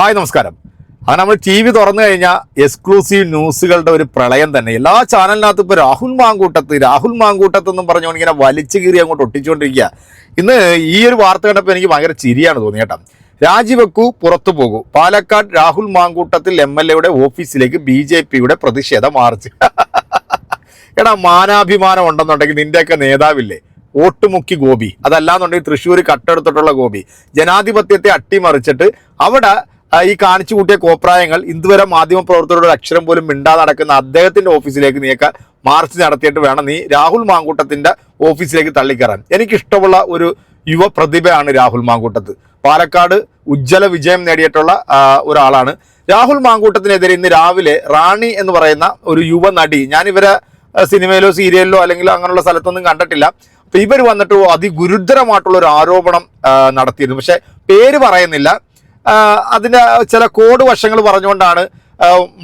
Hi നമസ്കാരം. അത് നമ്മൾ ടി വി തുറന്നു കഴിഞ്ഞാൽ എക്സ്ക്ലൂസീവ് ന്യൂസുകളുടെ ഒരു പ്രളയം തന്നെ. എല്ലാ ചാനലിനകത്തും ഇപ്പോൾ രാഹുൽ മാങ്കൂട്ടത്ത് രാഹുൽ മാങ്കൂട്ടത്ത് എന്നും പറഞ്ഞുകൊണ്ട് ഇങ്ങനെ വലിച്ചു കീറി അങ്ങോട്ട് ഒട്ടിച്ചുകൊണ്ടിരിക്കുക. ഇന്ന് ഈ ഒരു വാർത്ത കണ്ടപ്പോൾ എനിക്ക് ഭയങ്കര ചിരിയാണ് തോന്നി കേട്ടോ. രാജിവെക്കൂ പുറത്തു പോകൂ. പാലക്കാട് രാഹുൽ മാങ്കൂട്ടത്തിൽ എം എൽ എയുടെ ഓഫീസിലേക്ക് ബി ജെ പിയുടെ പ്രതിഷേധ മാർച്ച്. എടാ മാനാഭിമാനം ഉണ്ടെന്നുണ്ടെങ്കിൽ നിന്റെയൊക്കെ നേതാവില്ലേ? ഓട്ടുമുക്കി ഗോപി. അതല്ലാന്നുണ്ടെങ്കിൽ തൃശ്ശൂർ കട്ടെടുത്തിട്ടുള്ള ഗോപി. ജനാധിപത്യത്തെ അട്ടിമറിച്ചിട്ട് അവിടെ ഈ കാണിച്ചു കൂട്ടിയ കോപ്രായങ്ങൾ ഇതുവരെ മാധ്യമ പ്രവർത്തകരുടെ അക്ഷരം പോലും മിണ്ടാതെ നടക്കുന്ന അദ്ദേഹത്തിന്റെ ഓഫീസിലേക്ക് നീക്ക മാർച്ച് നടത്തിയിട്ട് വേണം നീ രാഹുൽ മാങ്കൂട്ടത്തിന്റെ ഓഫീസിലേക്ക് തള്ളിക്കയറാൻ. എനിക്കിഷ്ടമുള്ള ഒരു യുവ പ്രതിഭയാണ് രാഹുൽ മാങ്കൂട്ടത്ത്. പാലക്കാട് ഉജ്ജ്വല വിജയം നേടിയിട്ടുള്ള ഒരാളാണ്. രാഹുൽ മാങ്കൂട്ടത്തിനെതിരെ ഇന്ന് രാവിലെ റാണി എന്ന് പറയുന്ന ഒരു യുവ നടി ഞാൻ ഇവരെ സിനിമയിലോ സീരിയലിലോ അല്ലെങ്കിൽ അങ്ങനെയുള്ള സ്ഥലത്തൊന്നും കണ്ടിട്ടില്ല. അപ്പൊ ഇവർ വന്നിട്ട് അതിഗുരുതരമായിട്ടുള്ള ഒരു ആരോപണം നടത്തിയിരുന്നു. പക്ഷെ പേര് പറയുന്നില്ല. ആ, അതിന്റെ ചില കോഡ് വശങ്ങൾ പറഞ്ഞുകൊണ്ടാണ്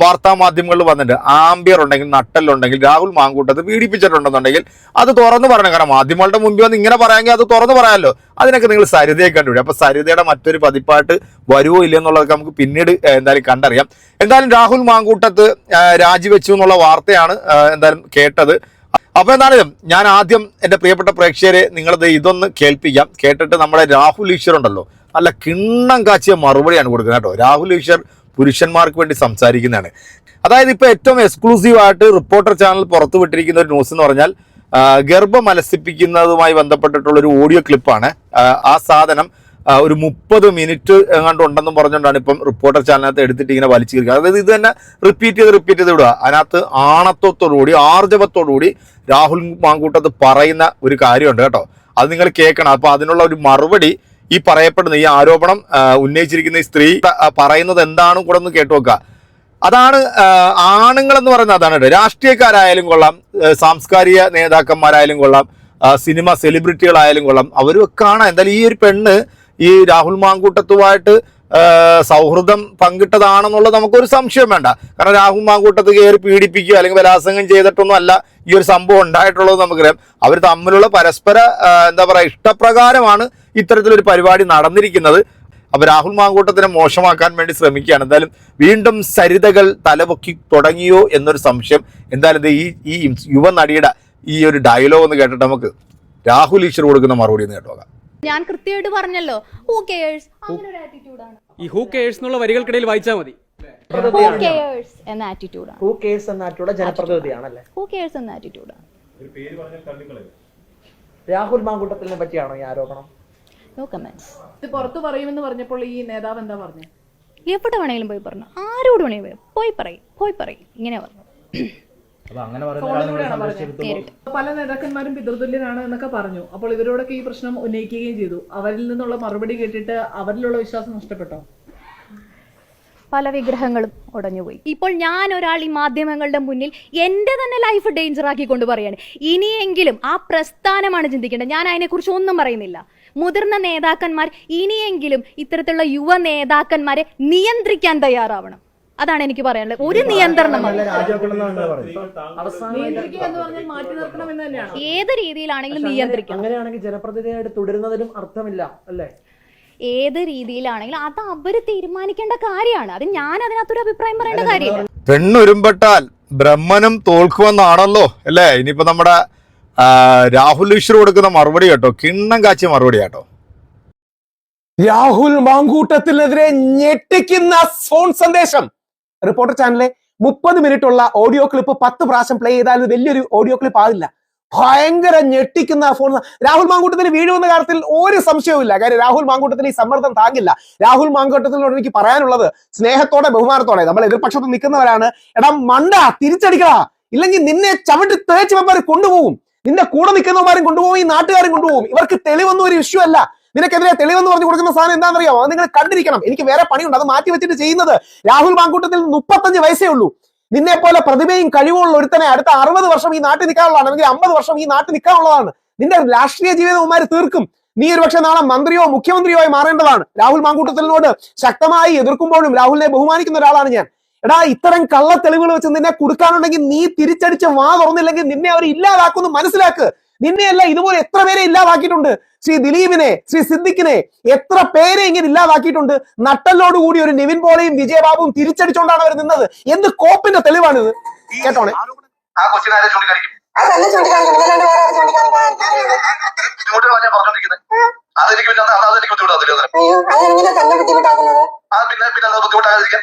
വാർത്താ മാധ്യമങ്ങളിൽ വന്നിട്ടുണ്ട് ആംബിയർ ഉണ്ടെങ്കിൽ നട്ടലുണ്ടെങ്കിൽ രാഹുൽ മാങ്കൂട്ടത്ത് പീഡിപ്പിച്ചിട്ടുണ്ടെന്നുണ്ടെങ്കിൽ അത് തുറന്നു പറയണം. കാരണം മാധ്യമങ്ങളുടെ മുമ്പിൽ വന്ന് ഇങ്ങനെ പറയാമെങ്കിൽ അത് തുറന്നു പറയാമല്ലോ. അതിനൊക്കെ നിങ്ങൾ സരിതയെ കണ്ടുപിടി അപ്പോൾ സരിതയുടെ മറ്റൊരു പതിപ്പായിട്ട് വരുമോ ഇല്ലയോ എന്നുള്ളതൊക്കെ നമുക്ക് പിന്നീട് എന്തായാലും കണ്ടറിയാം. എന്തായാലും രാഹുൽ മാങ്കൂട്ടത്ത് രാജിവെച്ചു എന്നുള്ള വാർത്തയാണ് എന്തായാലും കേട്ടത്. അപ്പോൾ എന്താണ് ഞാൻ ആദ്യം എന്റെ പ്രിയപ്പെട്ട പ്രേക്ഷകരെ നിങ്ങളത് ഇതൊന്ന് കേൾപ്പിക്കാം. കേട്ടിട്ട് നമ്മുടെ രാഹുൽ ഈശ്വർ ഉണ്ടല്ലോ. നല്ല കിണ്ണം കാച്ചിയ മറുപടിയാണ് കൊടുക്കുന്നത് കേട്ടോ. രാഹുൽ ഈശ്വർ പുരുഷന്മാർക്ക് വേണ്ടി സംസാരിക്കുന്നതാണ്. അതായത് ഇപ്പോൾ ഏറ്റവും എക്സ്ക്ലൂസീവായിട്ട് റിപ്പോർട്ടർ ചാനൽ പുറത്തുവിട്ടിരിക്കുന്ന ഒരു ന്യൂസ് എന്ന് പറഞ്ഞാൽ ഗർഭമലസിപ്പിക്കുന്നതുമായി ബന്ധപ്പെട്ടിട്ടുള്ള ഒരു ഓഡിയോ ക്ലിപ്പാണ് ആ, സാധനം ഒരു മുപ്പത് മിനിറ്റ് എങ്ങാണ്ട് ഉണ്ടെന്നും പറഞ്ഞുകൊണ്ടാണ് ഇപ്പം റിപ്പോർട്ടർ ചാനലിനകത്ത് എടുത്തിട്ട് ഇങ്ങനെ വലിച്ചു കയറുക അതായത് ഇത് തന്നെ റിപ്പീറ്റ് ചെയ്ത് റിപ്പീറ്റ് ചെയ്ത് വിടുക. അതിനകത്ത് ആണത്വത്തോടുകൂടി ആർജവത്തോടുകൂടി രാഹുൽ മാങ്കൂട്ടത്ത് പറയുന്ന ഒരു കാര്യമുണ്ട് കേട്ടോ. അത് നിങ്ങൾ കേൾക്കണം. അപ്പോൾ അതിനുള്ള ഒരു മറുപടി ഈ പറയപ്പെടുന്ന ഈ ആരോപണം ഉന്നയിച്ചിരിക്കുന്ന ഈ സ്ത്രീ പറയുന്നത് എന്താണ് കൂടെ ഒന്ന് കേട്ടു നോക്കുക. അതാണ് ആണുങ്ങൾ എന്ന് പറയുന്നത് അതാണ് കേട്ടോ. രാഷ്ട്രീയക്കാരായാലും കൊള്ളാം സാംസ്കാരിക നേതാക്കന്മാരായാലും കൊള്ളാം സിനിമ സെലിബ്രിറ്റികളായാലും കൊള്ളാം അവരൊക്കെ കാണാം എന്തായാലും ഈ ഒരു പെണ്ണ് ഈ രാഹുൽ മാങ്കൂട്ടത്തുമായിട്ട് സൗഹൃദം പങ്കിട്ടതാണെന്നുള്ളത് നമുക്കൊരു സംശയം വേണ്ട. കാരണം രാഹുൽ മാങ്കൂട്ടത്ത് കയറി പീഡിപ്പിക്കുക അല്ലെങ്കിൽ ബലാത്സംഗം ചെയ്തിട്ടൊന്നും അല്ല ഈ ഒരു സംഭവം ഉണ്ടായിട്ടുള്ളത് നമുക്കറിയാം. അവർ തമ്മിലുള്ള പരസ്പര എന്താ പറയുക ഇഷ്ടപ്രകാരമാണ് ഇത്തരത്തിലൊരു പരിപാടി നടന്നിരിക്കുന്നത്. അപ്പൊ രാഹുൽ മാങ്കൂട്ടത്തിനെ മോശമാക്കാൻ വേണ്ടി ശ്രമിക്കുകയാണ്. എന്തായാലും വീണ്ടും സരിതകൾ തലപൊക്കി തുടങ്ങിയോ എന്നൊരു സംശയം. എന്തായാലും ഈ ഈ യുവ നടിയുടെ ഈ ഒരു ഡയലോഗ് ഒന്ന് കേട്ടിട്ട് നമുക്ക് രാഹുൽ ഈശ്വർ കൊടുക്കുന്ന മറുപടി ഒന്ന് കേട്ടോക്കാം. ഞാൻ കൃത്യമായിട്ട് പറഞ്ഞല്ലോ. ഹൂ കെയേഴ്സ് അങ്ങനെ ഒരു ആറ്റിറ്റ്യൂഡാണ് ഈ ഹൂ കെയേഴ്സ് എന്നുള്ള വരികൾക്കിടയിൽ വായിച്ചാൽ മതി. ഹൂ കെയേഴ്സ് എന്ന ആറ്റിറ്റ്യൂഡാണ് ഹൂ കെയേഴ്സ് എന്ന ആറ്റിറ്റ്യൂഡ് ജനപ്രതിനിധിയാണല്ലേ ഹൂ കെയേഴ്സ് എന്ന ആറ്റിറ്റ്യൂഡാണ് രാഹുൽ മാങ്കൂട്ടത്തിനെ പറ്റിയാണോ ഈ ആരോപണം? നോ കമൻസ് ഇത് പുറത്തു പറയുമെന്ന് പറഞ്ഞപ്പോൾ ഈ നേതാവ് എന്താ പറഞ്ഞു? എവിടെ വേണമെങ്കിലും പോയി പറഞ്ഞു. ആരോട് വേണമെങ്കിലും പോയി പറയും പോയി പറയും. ഇങ്ങനെ പറഞ്ഞു. പല നേതാക്കന്മാരും പിതൃതുല്യനാണ് എന്നൊക്കെ പറഞ്ഞു. അപ്പോൾ ഇവരോടൊക്കെ ഈ പ്രശ്നം ഉന്നയിക്കുകയും ചെയ്തു. അവരിൽ നിന്നുള്ള മറുപടി കേട്ടിട്ട് അവരിലുള്ള വിശ്വാസം നഷ്ടപ്പെട്ടോ? പല വിഗ്രഹങ്ങളും ഉടഞ്ഞുപോയി. ഇപ്പോൾ ഞാൻ ഒരാൾ ഈ മാധ്യമങ്ങളുടെ മുന്നിൽ എന്റെ തന്നെ ലൈഫ് ഡേഞ്ചർ ആക്കിക്കൊണ്ട് പറയാണ്. ഇനിയെങ്കിലും ആ പ്രസ്ഥാനമാണ് ചിന്തിക്കേണ്ടത്. ഞാൻ അതിനെക്കുറിച്ച് ഒന്നും പറയുന്നില്ല. മുതിർന്ന നേതാക്കന്മാർ ഇനിയെങ്കിലും ഇത്തരത്തിലുള്ള യുവ നേതാക്കന്മാരെ നിയന്ത്രിക്കാൻ തയ്യാറാവണം. അതാണ് എനിക്ക് പറയാനുള്ളത്. ഒരു നിയന്ത്രണം ഏത് രീതിയിലാണെങ്കിലും നിയന്ത്രിക്കണം അങ്ങനെയാണെങ്കിൽ ജനപ്രതിനിധിയായിട്ട് തുടരുന്നതിലും അർത്ഥമില്ല അല്ലേ? ഏത് രീതിയിലാണെങ്കിലും അത് അവർ തീരുമാനിക്കേണ്ട കാര്യമാണ്. അത് ഞാൻ അതിനകത്തൊരു അഭിപ്രായം പറയേണ്ട കാര്യമില്ല പെണ്ണുരുമ്പെട്ടാൽ ബ്രഹ്മനും തോൽക്കുമെന്നാണല്ലോ അല്ലേ? ഇനിയിപ്പോ നമ്മുടെ രാഹുൽ ഈശ്വർ കൊടുക്കുന്ന മറുപടി കേട്ടോ. കിണ്ണം കാച്ചിയ മറുപടി കേട്ടോ. രാഹുൽ മാങ്കൂട്ടത്തിനെതിരെ ഞെട്ടിക്കുന്ന ഫോൺ സന്ദേശം. റിപ്പോർട്ടർ ചാനലിലെ മുപ്പത് മിനിറ്റ് ഉള്ള ഓഡിയോ ക്ലിപ്പ് പത്ത് പ്രാവശ്യം പ്ലേ ചെയ്താൽ വലിയൊരു ഓഡിയോ ക്ലിപ്പ് ആകില്ല ഭയങ്കര ഞെട്ടിക്കുന്ന ഫോൺ രാഹുൽ മാങ്കൂട്ടത്തിന് വീഴുമെന്ന കാര്യത്തിൽ ഒരു സംശയവുമില്ല കാര്യം രാഹുൽ മാങ്കൂട്ടത്തിന് ഈ സമ്മർദ്ദം താങ്ങില്ല. രാഹുൽ മാങ്കൂട്ടത്തിനോട് എനിക്ക് പറയാനുള്ളത് സ്നേഹത്തോടെ ബഹുമാനത്തോടെ നമ്മൾ എതിർപക്ഷത്ത് നിൽക്കുന്നവരാണ്. എടാ മണ്ട തിരിച്ചടിക്കടാ. ഇല്ലെങ്കിൽ നിന്നെ ചവിട്ടി തേച്ച് വെപ്പാർ കൊണ്ടുപോകും. നിന്റെ കൂടെ നിൽക്കുന്നവന്മാരും കൊണ്ടുപോകും ഈ നാട്ടുകാരും കൊണ്ടുപോകും. ഇവർക്ക് തെളിവൊന്നും ഒരു ഇഷ്യൂ അല്ല. നിനക്കെതിരെ തെളിവെന്ന് പറഞ്ഞു കൊടുക്കുന്ന സാധനം എന്താണെന്നറിയാമോ? നിങ്ങൾ കണ്ടിരിക്കണം. എനിക്ക് വേറെ പണിയുണ്ട്. അത് മാറ്റി വെച്ചിട്ട് ചെയ്യുന്നത് രാഹുൽ മാങ്കൂട്ടത്തിൽ മുപ്പത്തഞ്ച് വയസ്സേ ഉള്ളൂ. നിന്നെ പോലെ പ്രതിഭയും കഴിവുള്ള ഒരുത്തനെ അടുത്ത അറുപത് വർഷം ഈ നാട്ടിൽ നിൽക്കാനുള്ളതാണ് അല്ലെങ്കിൽ അമ്പത് വർഷം ഈ നാട്ടിൽ നിൽക്കാനുള്ളതാണ്. നിന്റെ രാഷ്ട്രീയ ജീവിതവുമാര് തീർക്കും. നീ ഒരു പക്ഷെ നാളെ മന്ത്രിയോ മുഖ്യമന്ത്രിയോ ആയി മാറേണ്ടതാണ്. രാഹുൽ മാങ്കൂട്ടത്തിനോട് ശക്തമായി എതിർക്കുമ്പോഴും രാഹുലിനെ ബഹുമാനിക്കുന്ന ഒരാളാണ് ഞാൻ. എടാ ഇത്തരം കള്ള തെളിവുകൾ വെച്ച് നിന്നെ കൊടുക്കാനുണ്ടെങ്കിൽ നീ തിരിച്ചടിച്ച് വാ തുറന്നില്ലെങ്കിൽ നിന്നെ അവർ ഇല്ലാതാക്കുമെന്ന് മനസ്സിലാക്ക്. നിന്നെയല്ല ഇതുപോലെ എത്ര പേരെ ഇല്ലാതാക്കിയിട്ടുണ്ട്. ശ്രീ ദിലീപിനെ ശ്രീ സിദ്ദിഖിനെ എത്ര പേരെ ഇങ്ങനെ ഇല്ലാതാക്കിയിട്ടുണ്ട്? നട്ടലോട് കൂടി ഒരു നിവിൻ പോളയും വിജയബാബുവും തിരിച്ചടിച്ചുകൊണ്ടാണ് അവർ നിന്നത്. എന്ത് കോപ്പിന്റെ തെളിവാണിത്? കേട്ടോണേ? ആ അതല്ല അതെനിക്ക് പിന്നെ അതെനിക്ക് പിന്നെ പിന്നെ അത് ബുദ്ധിമുട്ടാകാതിരിക്കാൻ.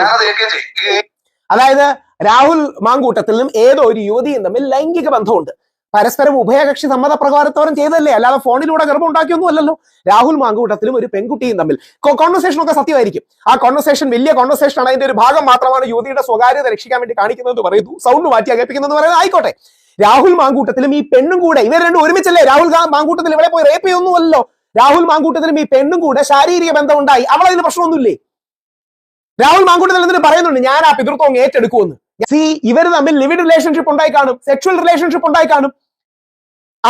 ഞാനത് ചെയ്യും. അതായത് രാഹുൽ മാങ്കൂട്ടത്തിലും ഏതോ ഒരു യുവതിയും തമ്മിൽ ലൈംഗിക ബന്ധമുണ്ട്. പരസ്പരം ഉഭയകക്ഷി സമ്മതപ്രകാരത്തോളം ചെയ്തല്ലേ അല്ലാതെ ഫോണിലൂടെ ഗർഭം ഉണ്ടാക്കിയൊന്നും അല്ലല്ലോ രാഹുൽ മാങ്കൂട്ടത്തിലും ഒരു പെൺകുട്ടിയും തമ്മിൽ. കോൺവെർസേഷൻ ഒക്കെ സത്യമായിരിക്കും. ആ കോൺവെർസേഷൻ വലിയ കോൺവെർസേഷൻ ആണ്. അതിന്റെ ഒരു ഭാഗം മാത്രമാണ് യുവതിയുടെ സ്വകാര്യത രക്ഷിക്കാൻ വേണ്ടി കാണിക്കുന്നതെന്ന് പറയുന്നു. സൗണ്ട് മാറ്റി അകപ്പിക്കുന്നതെന്ന് പറയുന്നത് ആയിക്കോട്ടെ. രാഹുൽ മാങ്കൂട്ടത്തിലും ഈ പെണ്ണും കൂടെ ഇവർ രണ്ടും ഒരുമിച്ചല്ലേ? രാഹുൽ മാങ്കൂട്ടത്തിൽ ഇവിടെ പോയി റേപ്പ് ചെയ്യൊന്നുമല്ലോ രാഹുൽ മാങ്കൂട്ടത്തിലും ഈ പെണ്ണും കൂടെ ശാരീരിക ബന്ധം ഉണ്ടായി അതിന് പ്രശ്നമൊന്നുമില്ലേ? രാഹുൽ മാങ്കൂട്ടത്തിൽ എന്നിട്ട് പറയുന്നുണ്ട്? ഞാൻ ആ പിതൃത്വം ഏറ്റെടുക്കുമെന്ന്. സി ഇവർ തമ്മിൽ ലിവിഡ് റിലേഷൻഷിപ്പ് ഉണ്ടായി കാണും. സെക്ഷൽ റിലേഷൻഷിപ്പ് ഉണ്ടായി കാണും.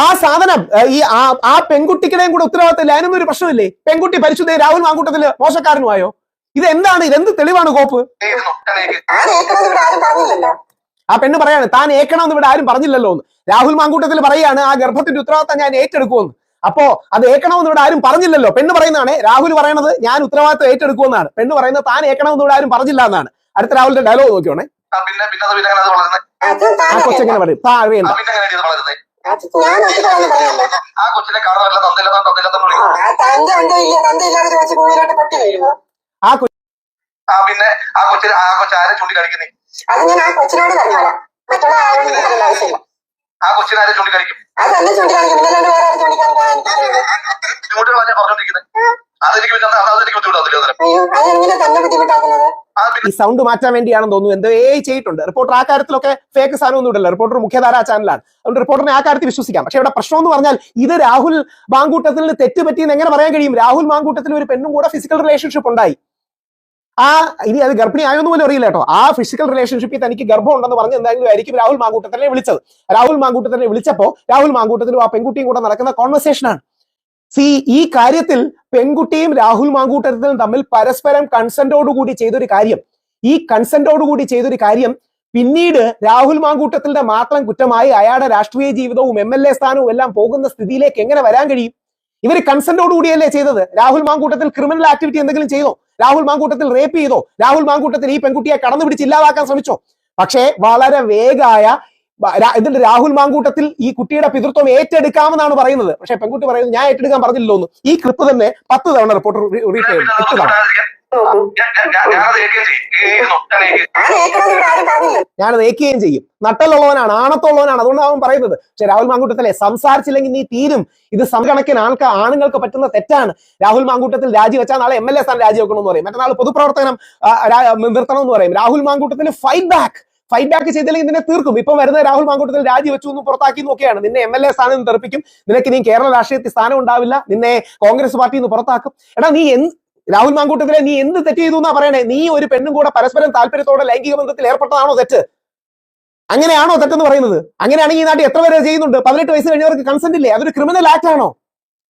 ആ സാധനം ഈ ആ പെൺകുട്ടിക്കിടെയും കൂടെ ഉത്തരവാദിത്തമില്ല. അതിനൊന്നും ഒരു പ്രശ്നമില്ലേ? പെൺകുട്ടി പരിശുദ്ധ രാഹുൽ മാങ്കൂട്ടത്തിൽ മോശക്കാരനുമായോ? ഇത് എന്താണ് ഇതെന്ത് തെളിവാണ് കോപ്പ്. ആ പെണ്ണ് പറയാണ് താൻ ഏക്കണമെന്ന് ഇവിടെ ആരും പറഞ്ഞില്ലല്ലോ എന്ന്. രാഹുൽ മാങ്കൂട്ടത്തിൽ പറയാണ് ആ ഗർഭത്തിന്റെ ഉത്തരവാദിത്തം ഞാൻ ഏറ്റെടുക്കുമെന്ന് അപ്പോ അത് ഏക്കണമെന്ന് ഇവിടെ ആരും പറഞ്ഞില്ലല്ലോ. പെണ്ണ് പറയുന്നതാണ് രാഹുൽ പറയണത് ഞാൻ ഉത്തരവാദിത്തം ഏറ്റെടുക്കുമെന്നാണ്. പെണ്ണ് പറയുന്നത് താൻ ഏക്കണമെന്ന് ഇവിടെ ആരും പറഞ്ഞില്ല എന്നാണ്. അടുത്ത രാഹുലിന്റെ ഡയലോഗ് നോക്കിയോണേ ആ കൊച്ചെങ്ങനെ പറയും? താ അറിയണ്ട അത് ആ കൊച്ചിനെ തന്നില്ല ആ ആ കൊ- പിന്നെ ആ കൊച്ചിനെ ആ കൊച്ചു ആരെ ചൂണ്ടിക്കാണിക്കുന്നേ? അത് ഞാൻ ആ കൊച്ചിനോട് പറഞ്ഞോളാം. മറ്റുള്ള ആരോടും പറയേണ്ട ആവശ്യമില്ല. ആ കൊച്ചിനെ ആരെ ചൂണ്ടിക്കാണിക്കും? അതല്ല ചൂണ്ടിക്കാണിക്കും ഇന്നലെ വേറെ ആരും ചൂണ്ടിക്കാണിക്കാൻ എനിക്കറിയില്ല ഇങ്ങോട്ട് ഞാൻ പറഞ്ഞോണ്ടിരിക്കുന്നത് അതെനിക്ക് പിന്നെ അത് അതെനിക്ക് ബുദ്ധിമുട്ടാവില്ല അയ്യോ അതെങ്ങനെ തന്നെ ബുദ്ധിമുട്ടാക്കുന്നത്? ഈ സൗണ്ട് മാറ്റാൻ വേണ്ടിയാണെന്ന് തോന്നുന്നു. എന്തോ ഏ ചെയ്തിട്ടുണ്ട്. റിപ്പോർട്ടർ ആ കാര്യത്തിലൊക്കെ ഫേക്ക് സാധനം ഒന്നും ഇടല്ല. റിപ്പോർട്ടർ മുഖ്യധാരാ ചാനലാണ് അതുകൊണ്ട് റിപ്പോർട്ടറിനെ ആ കാര്യത്തിൽ വിശ്വസിക്കാം. പക്ഷെ ഇവിടെ പ്രശ്നം എന്ന് പറഞ്ഞാൽ ഇത് രാഹുൽ മാങ്കൂട്ടത്തിൽ തെറ്റ് പറ്റിയെന്ന് എങ്ങനെ പറയാൻ കഴിയും? രാഹുൽ മാങ്കൂട്ടത്തിൽ ഒരു പെണ്ണും കൂടെ ഫിസിക്കൽ റിലേഷൻഷിപ്പ് ഉണ്ടായി. ആ ഇനി അത് ഗർഭിണി ആയോന്ന് പോലും അറിയില്ല കേട്ടോ. ആ ഫിസിക്കൽ റിലേഷൻഷിപ്പിൽ തനിക്ക് ഗർഭം ഉണ്ടെന്ന് പറഞ്ഞ് എന്തായാലും ആയിരിക്കും രാഹുൽ മാങ്കൂട്ടത്തിനെ വിളിച്ചത്. രാഹുൽ മാങ്കൂട്ടത്തിനെ വിളിച്ചപ്പോ രാഹുൽ മാങ്കൂട്ടത്തിലും ആ പെൺകുട്ടിയും കൂടെ നടക്കുന്ന കോൺവെർസേഷനാണ് സി ഈ കാര്യത്തിൽ പെൺകുട്ടിയും രാഹുൽ മാങ്കൂട്ടത്തിലും തമ്മിൽ പരസ്പരം കൺസെന്റോടുകൂടി ചെയ്തൊരു കാര്യം. ഈ കൺസെന്റോടുകൂടി ചെയ്തൊരു കാര്യം പിന്നീട് രാഹുൽ മാങ്കൂട്ടത്തിന്റെ മാത്രം കുറ്റമായി അയാളുടെ രാഷ്ട്രീയ ജീവിതവും എം എൽ എ സ്ഥാനവും എല്ലാം പോകുന്ന സ്ഥിതിയിലേക്ക് എങ്ങനെ വരാൻ കഴിയും? ഇവർ കൺസെന്റോടുകൂടിയല്ലേ ചെയ്തത്? രാഹുൽ മാങ്കൂട്ടത്തിൽ ക്രിമിനൽ ആക്ടിവിറ്റി എന്തെങ്കിലും ചെയ്തോ? രാഹുൽ മാങ്കൂട്ടത്തിൽ റേപ്പ് ചെയ്തോ? രാഹുൽ മാങ്കൂട്ടത്തിൽ ഈ പെൺകുട്ടിയെ കടന്നു പിടിച്ച് ഇല്ലാതാക്കാൻ ശ്രമിച്ചോ? പക്ഷേ വളരെ വേഗായ എന്നിട്ട് രാഹുൽ മാങ്കൂട്ടത്തിൽ ഈ കുട്ടിയുടെ പിതൃത്വം ഏറ്റെടുക്കാമെന്നാണ് പറയുന്നത്. പക്ഷെ പെൺകുട്ടി പറയുന്നത് ഞാൻ ഏറ്റെടുക്കാൻ പറഞ്ഞില്ലല്ലോ എന്ന് ഈ ക്ലിപ്പ് തന്നെ പത്ത് തവണ റിപ്പോർട്ടർ തവണ ഞാൻ- ഞാൻ- ഞാൻ- ഏൽക്കുകയും ചെയ്യും. നട്ടലുള്ളവനാണ് ആണത്തുള്ളവനാണ് അതുകൊണ്ടാണ് അവൻ പറയുന്നത്. പക്ഷെ രാഹുൽ മാങ്കൂട്ടത്തിലെ സംസാരിച്ചില്ലെങ്കിൽ നീ തീരും. ഇത് സമകണക്കിന് ആൾക്ക് ആണുങ്ങൾക്ക് പറ്റുന്ന തെറ്റാണ്. രാഹുൽ മാങ്കൂട്ടത്തിൽ രാജിവെച്ചാൽ നാളെ എം എൽ എ സ്ഥാനം രാജിവെക്കണമെന്ന് പറയും. മറ്റന്നാൾ പൊതുപ്രവർത്തനം നിർത്തണം എന്ന് പറയും. രാഹുൽ മാങ്കൂട്ടത്തിന് ഫൈറ്റ് ബാക്ക് ഫൈറ്റ് ബാക്ക് ചെയ്തില്ലെങ്കിൽ നിന്നെ തീർക്കും. ഇപ്പം വരുന്ന രാഹുൽ മാങ്കൂട്ടത്തിൽ രാജിവെച്ചു എന്ന് പുറത്താക്കി നോക്കിയാണ് നിന്നെ എം എൽ എ സ്ഥാനം തെറിപ്പിക്കും. നിനക്ക് നീ കേരള രാഷ്ട്രീയത്തിൽ സ്ഥാനം ഉണ്ടാവില്ല. നിന്നെ കോൺഗ്രസ് പാർട്ടിയിൽ നിന്ന് പുറത്താക്കും. എടാ നീ എന്ത് രാഹുൽ മാങ്കൂട്ടത്തിലെ നീ എന്ത് തെറ്റ് ചെയ്തു എന്നാ പറയണേ? നീ ഒരു പെണ്ണും കൂടെ പരസ്പരം താല്പര്യത്തോടെ ലൈംഗിക ബന്ധത്തിൽ ഏർപ്പെട്ടതാണോ തെറ്റ്? അങ്ങനെയാണോ തെറ്റെന്ന് പറയുന്നത്? അങ്ങനെയാണെങ്കിൽ ഈ നാട്ടിൽ എത്ര പേര് ചെയ്യുന്നുണ്ട്? പതിനെട്ട് വയസ്സ് കഴിഞ്ഞവർക്ക് കൺസെന്റ് ഇല്ലേ? അതൊരു ക്രിമിനൽ ആക്ട് ആണോ?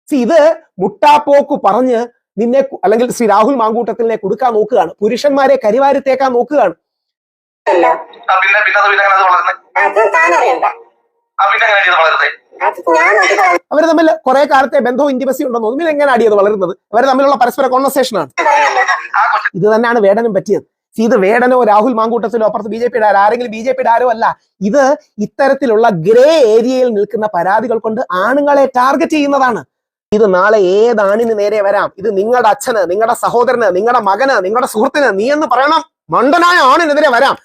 സി ഇത് മുട്ടാപ്പോക്ക് പറഞ്ഞ് നിന്നെ അല്ലെങ്കിൽ ശ്രീ രാഹുൽ മാങ്കൂട്ടത്തിനെ കൊടുക്കാൻ നോക്കുകയാണ്. പുരുഷന്മാരെ കരിവാരിത്തേക്കാൻ നോക്കുകയാണ്. പിന്നെ പിന്നെ അത് പിന്നെ അങ്ങനെ അത് വളരുന്നത് അത് താൻ അറിയണ്ട ആ പിന്നെ അങ്ങനെ അത് ഞാൻ അവർ തമ്മിൽ കുറെ കാലത്തെ ബന്ധവും ഇന്റിമസി ഉണ്ടെന്ന് തോന്നുന്നു. എങ്ങനെ അടിയത് വളരുന്നത്? അവർ തമ്മിലുള്ള പരസ്പര കോൺവെർസേഷൻ ആണ്. ആ കൊച്ചു ഇത് തന്നെയാണ് വേടനും പറ്റിയത്. ഇത് വേടനോ രാഹുൽ മാങ്കൂട്ടത്തിലോ അപ്പുറത്ത് ബി ജെ പിയുടെ ആരെങ്കിലും ബി ജെ പിയുടെ ആരോ അല്ല. ഇത് ഇത്തരത്തിലുള്ള ഗ്രേ ഏരിയയിൽ നിൽക്കുന്ന പരാതികൾ കൊണ്ട് ആണുങ്ങളെ ടാർഗറ്റ് ചെയ്യുന്നതാണ്. ഇത് നാളെ ഏത് ആണിന് നേരെ വരാം? ഇത് നിങ്ങളുടെ അച്ഛന് നിങ്ങളുടെ സഹോദരന് നിങ്ങളുടെ മകന് നിങ്ങളുടെ സുഹൃത്തിന് നീ എന്ന് പറയണം. മണ്ടനായ ആണിനെതിരെ വരാം.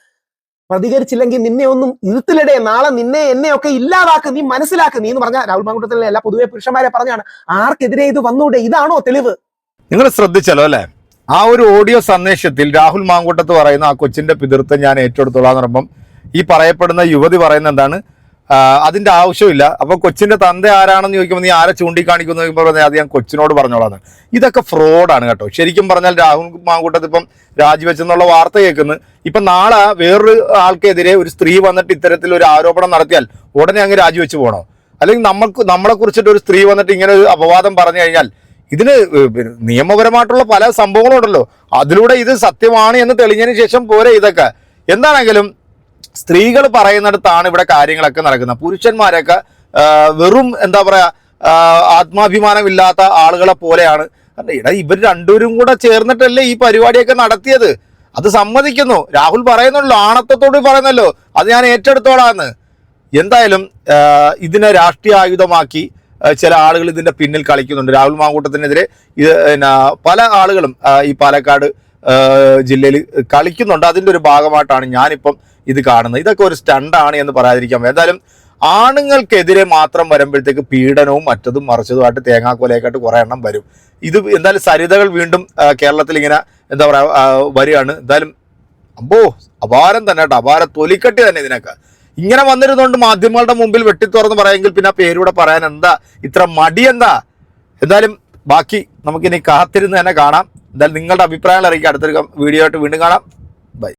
പ്രതികരിച്ചില്ലെങ്കിൽ നിന്നെ ഒന്നും ഇരുത്തിലിടെ നാളെ നിന്നെ എന്നെ ഒക്കെ ഇല്ലാതാക്ക് നീ മനസ്സിലാക്ക്. നീ എന്ന് പറഞ്ഞ രാഹുൽ മാങ്കുട്ടത്തിലെ എല്ലാ പൊതുവെ പുരുഷന്മാരെ പറഞ്ഞാണ് ആർക്കെതിരെ ഇത് വന്നൂടെ? ഇതാണോ തെളിവ്? നിങ്ങൾ ശ്രദ്ധിച്ചല്ലോ അല്ലെ? ആ ഒരു ഓഡിയോ സന്ദേശത്തിൽ രാഹുൽ മാങ്കൂട്ടത്ത് പറയുന്ന ആ കൊച്ചിന്റെ പിതൃത്വം ഞാൻ ഏറ്റെടുത്തോളാം എന്ന് പറയുമ്പം ഈ പറയപ്പെടുന്ന യുവതി പറയുന്ന എന്താണ്? അതിന്റെ ആവശ്യമില്ല. അപ്പൊ കൊച്ചിന്റെ തന്ത ആരാണെന്ന് ചോദിക്കുമ്പോൾ നീ ആരെ ചൂണ്ടിക്കാണിക്കുന്നു പറഞ്ഞാൽ അത് ഞാൻ കൊച്ചിനോട് പറഞ്ഞോളാന്ന് ഇതൊക്കെ ഫ്രോഡാണ് കേട്ടോ. ശരിക്കും പറഞ്ഞാൽ രാഹുൽ മാങ്കൂട്ടത്ത് ഇപ്പം രാജിവെച്ചെന്നുള്ള വാർത്ത കേൾക്കുന്നു. ഇപ്പൊ നാളെ വേറൊരു ആൾക്കെതിരെ ഒരു സ്ത്രീ വന്നിട്ട് ഇത്തരത്തിൽ ഒരു ആരോപണം നടത്തിയാൽ ഉടനെ അങ്ങ് രാജിവെച്ച് പോകണോ? അല്ലെങ്കിൽ നമ്മൾക്ക് നമ്മളെ കുറിച്ചിട്ട് ഒരു സ്ത്രീ വന്നിട്ട് ഇങ്ങനെ ഒരു അപവാദം പറഞ്ഞു കഴിഞ്ഞാൽ ഇതിന് നിയമപരമായിട്ടുള്ള പല സംഭവങ്ങളുണ്ടല്ലോ. അതിലൂടെ ഇത് സത്യമാണ് എന്ന് തെളിഞ്ഞതിന് ശേഷം പോരെ ഇതൊക്കെ. എന്താണെങ്കിലും സ്ത്രീകൾ പറയുന്നിടത്താണ് ഇവിടെ കാര്യങ്ങളൊക്കെ നടക്കുന്നത്. പുരുഷന്മാരൊക്കെ വെറും എന്താ പറയാ ആത്മാഭിമാനമില്ലാത്ത ആളുകളെ പോലെയാണ്. ഇടാ ഇവർ രണ്ടുപേരും കൂടെ ചേർന്നിട്ടല്ലേ ഈ പരിപാടിയൊക്കെ നടത്തിയത്. അത് സമ്മതിക്കുന്നു. രാഹുൽ പറയുന്നുള്ളൂ ആണത്തത്തോട് പറയുന്നല്ലോ അത് ഞാൻ ഏറ്റെടുത്തോളാന്ന്. എന്തായാലും ഇതിനെ രാഷ്ട്രീയ ആയുധമാക്കി ചില ആളുകൾ ഇതിന്റെ പിന്നിൽ കളിക്കുന്നുണ്ട്. രാഹുൽ മാങ്കൂട്ടത്തിനെതിരെ ഇത് പല ആളുകളും ഈ പാലക്കാട് ജില്ലയിൽ കളിക്കുന്നുണ്ട്. അതിന്റെ ഒരു ഭാഗമായിട്ടാണ് ഞാനിപ്പം ഇത് കാണുന്നത്. ഇതൊക്കെ ഒരു സ്റ്റണ്ടാണ് എന്ന് പറയാതിരിക്കാം എന്തായാലും ആണുങ്ങൾക്കെതിരെ മാത്രം വരുമ്പോഴത്തേക്ക് പീഡനവും മറ്റതും മറിച്ചതുമായിട്ട് തേങ്ങാക്കോലയൊക്കെയായിട്ട് കുറേ എണ്ണം വരും. ഇത് എന്തായാലും സരിതകൾ വീണ്ടും കേരളത്തിൽ ഇങ്ങനെ എന്താ പറയുക വരികയാണ്. എന്തായാലും അമ്പോ അപാരം തന്നെ കേട്ടോ. അപാര തൊലിക്കട്ടി തന്നെ ഇതിനൊക്കെ. ഇങ്ങനെ വന്നിരുന്നുകൊണ്ട് മാധ്യമങ്ങളുടെ മുമ്പിൽ വെട്ടിത്തുറന്ന് പറയുമെങ്കിൽ പിന്നെ ആ പേരൂടെ പറയാൻ എന്താ? ഇത്ര മടി എന്താ? എന്തായാലും ബാക്കി നമുക്കിനി കാത്തിരുന്ന് തന്നെ കാണാം. എന്തായാലും നിങ്ങളുടെ അഭിപ്രായങ്ങൾ അറിയിക്കുക. അടുത്തൊരു വീഡിയോ ആയിട്ട് വീണ്ടും കാണാം.